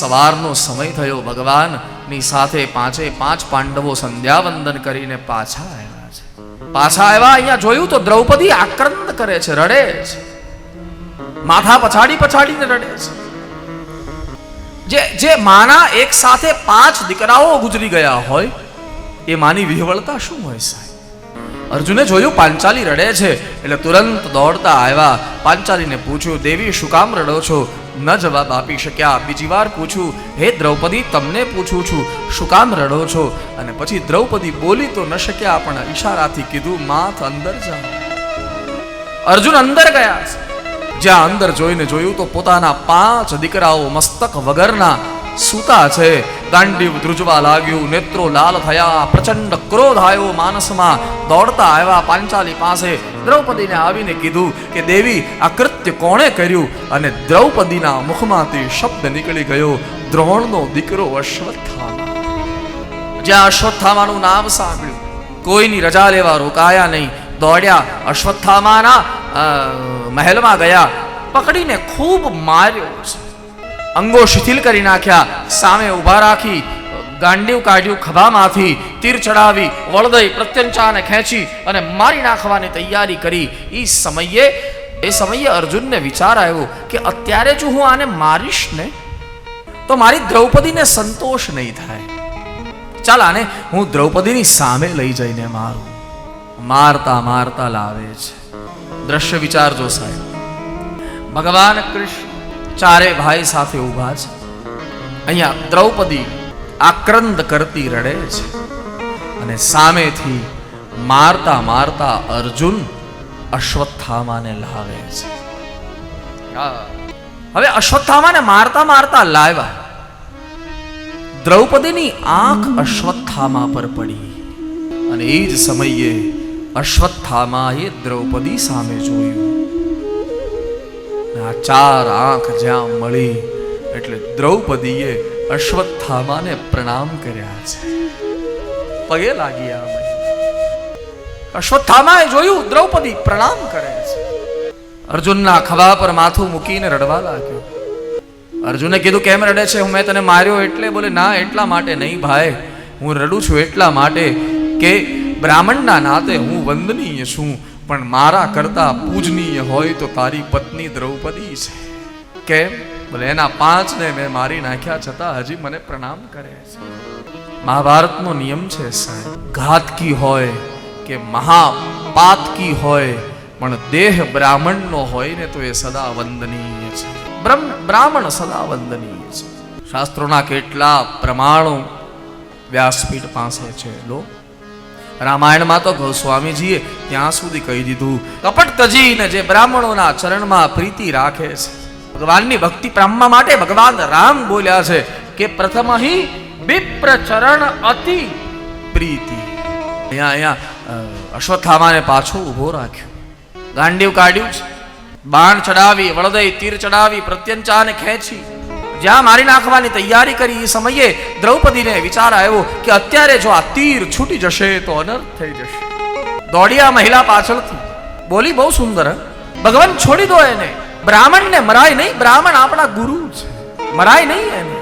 સવારનો સમય થયો ભગવાનની સાથે પાંચે પાંચ પાંડવો સંધ્યાવંદન કરીને પાછા આવ્યા છે. પાછા આવ્યા, અહીંયા જોયું તો દ્રૌપદી આક્રંદ કરે છે, રડે છે. માથા પછાડી પછાડીને રડે છે. જે જે માના એક સાથે પાંચ દીકરાઓ ગુજરી ગયા હોય, એ માની વિહવળતા શું હોય સાહેબ? અર્જુને જોયું પાંચાલી રડે છે, એટલે તુરંત દોડતા આવ્યા. પાંચાલીને પૂછ્યું, દેવી, શું કામ રડો છો? ન જવાબ આપી શક્યા. બીજી વાર પૂછ્યું હે દ્રૌપદી, તમને પૂછું છું, શું કામ રડો છો? અને પછી દ્રૌપદી બોલી તો ન શક્યા, પણ ઈશારાથી કીધું, માથ અંદર જા. અર્જુન અંદર ગયા. જ્યાં અંદર જોઈને જોયું તો પોતાના પાંચ દીકરાઓ મસ્તક વગરના સૂતા છે. ગાંડીવ ધ્રુજવા લાગ્યું, નેત્રો લાલ થયા, પ્રચંડ ક્રોધ આવ્યો માનસમાં દોડતા આવ્યા પાંચાલી પાસે. દ્રૌપદીને આવીને કીધું કે, દેવી, આ કૃત્ય કોણે કર્યું? અને દ્રૌપદીના મુખમાંથી શબ્દ નીકળી ગયો, દ્રોણનો દીકરો અશ્વત્થામા. જ્યાં અશ્વત્થામાનું નામ સાંભળ્યું, કોઈની રજા લેવા રોકાયા નહીં. દોડ્યા અશ્વત્થામાના મહેલમાં ગયા, પકડીને ખૂબ માર્યો. છે અંગો શિથિલ કરી નાખ્યા. સામે ઊભા રાખી, ગાંડીવ કાઢ્યું, ખભામાંથી તીર ચડાવી, વળદઈ પ્રત્યંચાને ખેંચી અને મારી નાખવાની તૈયારી કરી. એ સમયે એ સમયે અર્જુનને વિચાર આવ્યો કે અત્યારે જો હું આને મારીશ ને, તો મારી દ્રૌપદીને સંતોષ નહીં થાય. ચાલ આને હું દ્રૌપદીની સામે લઈ જઈને મારું. મારતા મારતા લાવે છે. દ્રશ્ય વિચારજો સાહેબ. ભગવાન કૃષ્ણ. ચારે ભાઈ સાથે ઊભા છે. અહીંયા દ્રૌપદી આક્રંદ કરતી રડે છે અને સામેથી મારતા મારતા અર્જુન અશ્વત્થામાને લાવે છે. હવે અશ્વત્થામાને મારતા મારતા લાવ્યા. દ્રૌપદીની આંખ અશ્વત્થામા પર પડી અને એ જ સમયે અશ્વત્થામાએ દ્રૌપદી સામે જોયું. આ ચાર આંખ જ્યાં મળી, એટલે દ્રૌપદીએ અશ્વત્થામાને પ્રણામ કર્યા છે. પગે લાગી અશ્વત્થામાએ જોયું, દ્રૌપદી પ્રણામ કરે છે. અર્જુનના ખભા પર માથું મૂકીને રડવા લાગ્યો. અર્જુને કીધું, કેમ રડે છે? હું મેં તને માર્યો એટલે બોલે, ના, એટલા માટે નહીં ભાઈ. હું રડું છું એટલા માટે કે બ્રાહ્મણના નાતે હું વંદનીય છું. પણ મારા કરતા પૂજનીય હોય તો તારી પત્ની દ્રૌપદી છે. કેમ? બોલે એના પાંચને મેં મારી નાખ્યા છતાં હજી મને પ્રણામ કરે છે. મહાભારતનો નિયમ છે સાહેબ, ઘાતકી હોય કે મહાપાતકી હોય, પણ દેહ બ્રાહ્મણનો હોય ને તો એ સદા વંદનીય છે. બ્રહ્મ, બ્રાહ્મણ સદા વંદનીય છે. શાસ્ત્રોના કેટલા પ્રમાણો વ્યાસપીઠ પાસે છે, લો. રામાયણમાં તો ગોસ્વામીજીએ ત્યાં સુધી કહી દીધું, કપટ તજીને જે બ્રાહ્મણોના ચરણમાં પ્રીતિ રાખે છે. ભગવાનની ભક્તિ પ્રામવા માટે ભગવાન રામ બોલ્યા છે કે પ્રથમ અહીં વિપ્ર ચરણ અતિ પ્રીતિ. અહીંયા અહીંયા અશ્વત્થામાને પાછો ઊભો રાખ્યો. ગાંડીવ કાઢ્યું છે. બાણ ચડાવી વળદય તીર ચડાવી, પ્રત્યંચાને ખેંચી. જ્યાં મારી નાખવાની તૈયારી કરી એ સમયે દ્રૌપદીને વિચાર આવ્યો કે અત્યારે જો આ તીર છૂટી જશે તો અનર્થ થઈ જશે. દોડ્યા મહિલા પાછળથી બોલી, બહુ સુંદર? ભગવાન છોડી દો એને. બ્રાહ્મણને મરાય નહીં. બ્રાહ્મણ આપણા ગુરુ છે. મરાય નહીં એને.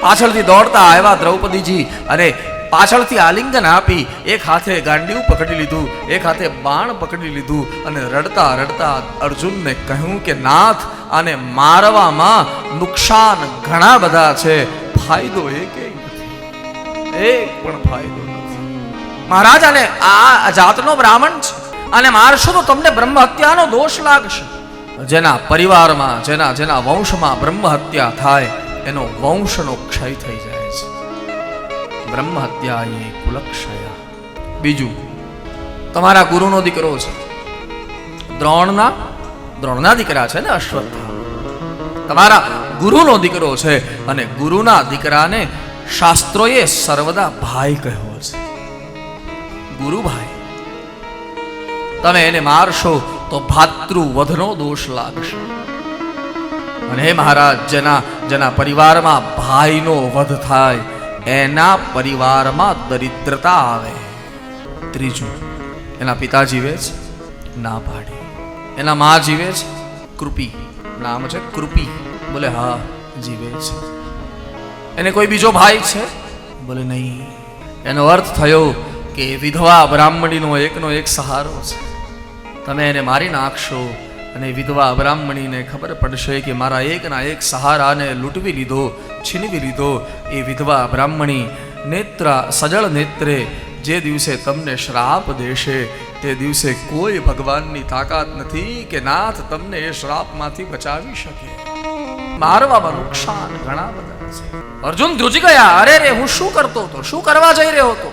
પાછળથી દોડતા આવ્યા દ્રૌપદીજી અને પાછળથી આલિંગન આપી એક હાથે ગાંડિયું પકડી લીધું, એક હાથે બાણ પકડી લીધું અને રડતા રડતા અર્જુનને કહ્યું કે, નાથ, આને મારવામાં નુકસાન ઘણા બધા છે. ફાયદો એક એક પણ ફાયદો મહારાજ અને આ જાતનો બ્રાહ્મણ છે. અને મારશો તો તમને બ્રહ્મ હત્યાનો દોષ લાગશે. જેના પરિવારમાં, જેના જેના વંશમાં બ્રહ્મ હત્યા થાય, એનો વંશનો ક્ષય થઈ જાય છે. બ્રહ્મ હત્યા કુલક્ષય. બીજું, તમારા ગુરુનો દીકરો છે. દ્રોણના દ્રોણના દીકરા છે ને અશ્વત્થ. તમારા ગુરુનો દીકરો છે અને ગુરુના દીકરાને શાસ્ત્રોએ સર્વદા ભાઈ કહ્યો છે. ગુરુભાઈ, તમે એને મારશો તો ભાતૃવધનો દોષ લાગશે. અને મહારાજ, જેના જેના પરિવારમાં ભાઈનો વધ થાય એના પરિવારમાં દરિદ્રતા આવે. ત્રીજું, એના પિતા જીવે છે ના પાડે. એના મા જીવે છે કૃપી. નામ છે કૃપી. બોલે, હા જીવે છે એને કોઈ બીજો ભાઈ છે? બોલે, નહીં. એનો અર્થ થયો કે વિધવા બ્રાહ્મણીનો એકનો એક સહારો છે. તમે એને મારી નાખશો અને વિધવા બ્રાહ્મણીને ખબર પડશે કે મારા એકના એક સહારાને લૂંટવી લીધો, છીનવી લીધો. એ વિધવા બ્રાહ્મણી નેત્રા, સજળ નેત્રે જે દિવસે તમને શ્રાપ દેશે, તે દિવસે કોઈ ભગવાનની તાકાત નથી કે નાથ તમને એ શ્રાપમાંથી બચાવી શકે. મારવામાં નુકસાન ઘણા બધા છે. અર્જુન ધ્રુજી ગયા, અરે રે, હું શું કરતો હતો? શું કરવા જઈ રહ્યો હતો?